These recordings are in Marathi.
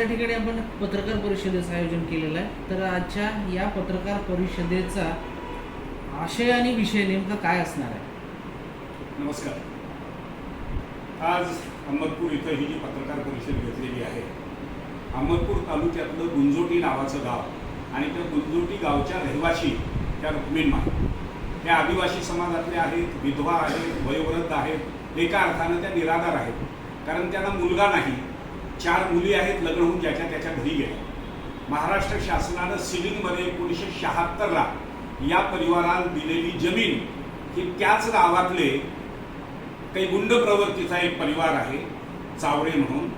या ठिकाणी आपण पत्रकार परिषदेचं आयोजन केलेलं आहे तर आजच्या या पत्रकार परिषदेचा आशय आणि विषय नेमका काय असणार आहे? नमस्कार. आज अहमदपूर इथं ही जी पत्रकार परिषद घेतलेली आहे अहमदपूर तालुक्यातलं गुंजोटी नावाचं गाव आणि त्या गुंजोटी गावच्या रहिवाशी त्या रुक्मिणमा त्या आदिवासी समाजातले आहेत विधवा आहेत वयोवृद्ध आहेत एका अर्थानं त्या निराधार आहेत. कारण त्यांना मुलगा नाही चार मुली आहेत लग्न होऊन ज्याच्या त्याच्या घरी गेल्या. महाराष्ट्र शासनानं सिलिंगमध्ये एकोणीसशे शहात्तरला या परिवाराला दिलेली जमीन ही त्याच गावातले काही गुंड प्रवृत्तीचा एक परिवार आहे चावडे म्हणून.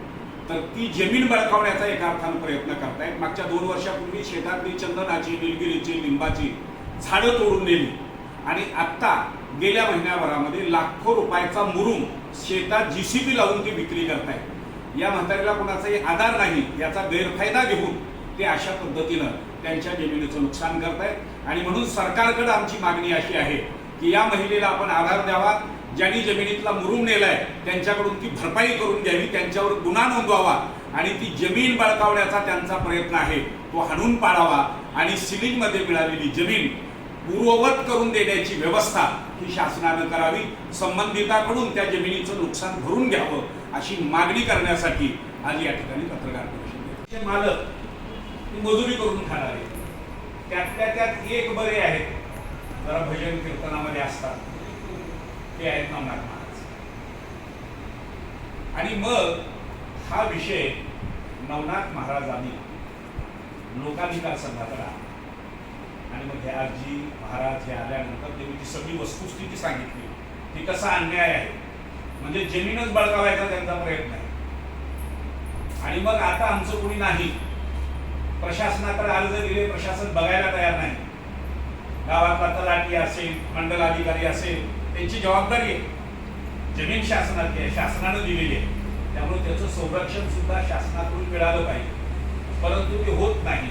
तर ती जमीन बळकावण्याचा एका अर्थानं प्रयत्न करतायत. मागच्या दोन वर्षापूर्वी शेतातली चंदनाची निलगिरीची लिंबाची झाडं तोडून नेली. आणि आत्ता गेल्या महिन्याभरामध्ये लाखो रुपयाचा मुरुम शेतात जी सी बी लावून ती विक्री करतायत. या म्हातारीला कोणाचाही आधार नाही याचा गैरफायदा घेऊन ते अशा पद्धतीनं त्यांच्या जमिनीचं नुकसान करतायत. आणि म्हणून सरकारकडे आमची मागणी अशी आहे की या महिलेला आपण आधार द्यावा. ज्यांनी जमिनीतला मुरुम नेलाय त्यांच्याकडून ती भरपाई करून घ्यावी त्यांच्यावर गुन्हा नोंदवावा. आणि ती जमीन बळकावण्याचा त्यांचा प्रयत्न आहे तो हाणून पाडावा. आणि सिलिंगमध्ये मिळालेली जमीन पूर्ववत करून देण्याची व्यवस्था ही शासनानं करावी संबंधिताकडून त्या जमिनीचं नुकसान भरून घ्यावं अशी मागणी करण्यासाठी आज या ठिकाणी पत्रकार परिषद मालक मजुरी करून खाणारे त्यातल्या त्यात एक बरे आहेत. जरा भजन कीर्तनामध्ये असतात. ते आहेत नवनाथ महाराज. आणि मग हा विषय नवनाथ महाराजांनी लोकाधिकार संघाकडे आणला. आणि मग हे आजी महाराज हे आल्यानंतर त्यांनी ती सगळी वस्तुस्थिती सांगितली. ती कसा अन्याय आहे? म्हणजे जमीनच बळकावायचा त्यांचा प्रयत्न आहे. आणि मग आता आमचं कोणी नाही. प्रशासनाकडे अर्ज दिले प्रशासन बघायला तयार नाही. गावातला तलाठी असेल मंडलाधिकारी असेल त्यांची जबाबदारी आहे. जमीन शासनाची आहे शासनानं दिलेली आहे. त्यामुळे त्याचं संरक्षण सुद्धा शासनाकडून मिळालं पाहिजे. परंतु ते होत नाही.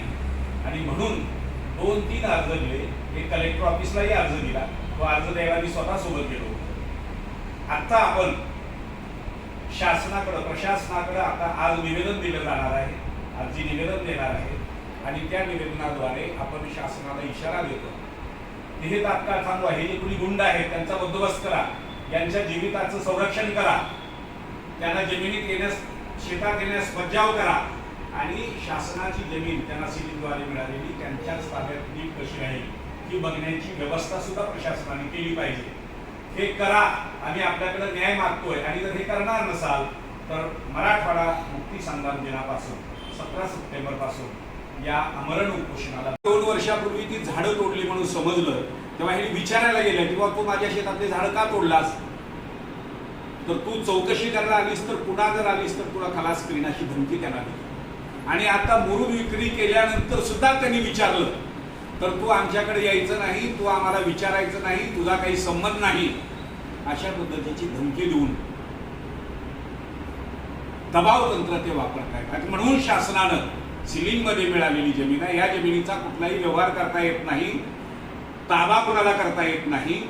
आणि म्हणून दोन तीन अर्ज दिले. एक कलेक्टर ऑफिसलाही अर्ज दिला. तो अर्ज द्यायला मी स्वतः सोबत गेलो होतो. आता आपण शासनाकडं प्रशासनाकडं आता आज निवेदन दिलं जाणार आहे. अर्जी निवेदन देणार आहे. आणि त्या निवेदनाद्वारे आपण शासनाला इशारा देतो. हे तात्काळ थांबवा. हे जे कुणी गुंड आहेत त्यांचा बंदोबस्त करा. यांच्या जीविताचं संरक्षण करा. त्यांना जमिनीत येण्यास शेतात येण्यास बजाव करा. आणि शासनाची जमीन त्यांना सिलिंगद्वारे मिळालेली त्यांच्याच ताब्यात नीट कशी राहील ही बघण्याची व्यवस्था सुद्धा प्रशासनाने केली पाहिजे. हे करा आम्ही आपल्याकडे न्याय मागतोय. आणि जर हे करणार नसाल तर मराठवाडा मुक्ती संग्राम दिनापासून सतरा सप्टेंबरपासून या आमरण उपोषणाला दोन वर्षापूर्वी ती झाडं तोडली म्हणून समजलं. तेव्हा हे विचारायला गेलं की बाबा तू माझ्या शेतातले झाडं का तोडलास? तर तू चौकशी करायला आलीस तर पुन्हा जर आलीस तर तुला खलास करीन अशी धमकी त्यांना दिली. आणि आता मुरुम विक्री केल्यानंतर सुद्धा त्यांनी विचारलं. तर तू आमच्याकडे यायचं नाही तू आम्हाला विचारायचं नाही तुझा काही संबंध नाही. अशा पद्धतीची धमकी देऊन दबाव तंत्र ते वापरत आहेत. म्हणून शासनानं सिलिंगमध्ये मिळालेली जमीन आहे. या जमिनीचा कुठलाही व्यवहार करता येत नाही ताबा कोणाला करता येत नाही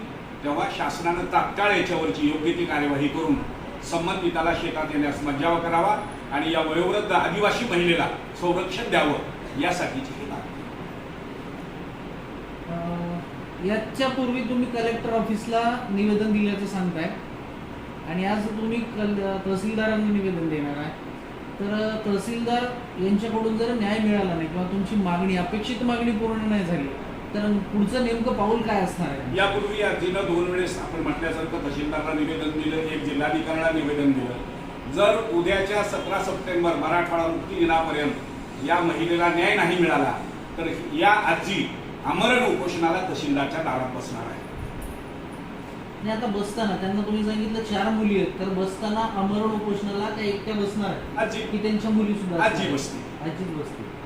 तेव्हा शासनानं तात्काळ याच्यावरची योग्य ती कार्यवाही करून संबंधिताला शेतात येण्यास मज्जाव करावा आणि या वयोवृद्ध आदिवासी महिलेला संरक्षण द्यावं यासाठीची ही मागणी. अं, याच्या पूर्वी तुम्ही कलेक्टर ऑफिसला निवेदन दिल्याचं सांगताय. आणि आज तुम्ही कल तहसीलदारांना निवेदन देणार आहे. तर तहसीलदार यांच्याकडून जर न्याय मिळाला नाही किंवा तुमची मागणी अपेक्षित मागणी पूर्ण नाही झाली तर पुढचं नेमकं पाऊल काय असणार आहे? यापूर्वी अर्जीनं दोन वेळेस आपण म्हटल्यासारखं तहसीलदारला निवेदन दिलं एक जिल्हाधिकाऱ्याला निवेदन दिलं. जर उद्याच्या सतरा सप्टेंबर मराठवाडा मुक्ती दिनापर्यंत या महिलेला न्याय नाही मिळाला तर या अर्जी आमरण उपोषणाला तहसीलदारच्या दारात बसणार आहे. आणि आता बसताना त्यांना तुम्ही सांगितलं चार मुली आहेत तर बसताना अमरण उपोषणाला त्या एकट्या बसणार आहेत? आजी. की त्यांच्या मुली सुद्धा आजी बसते. आजीच बसते.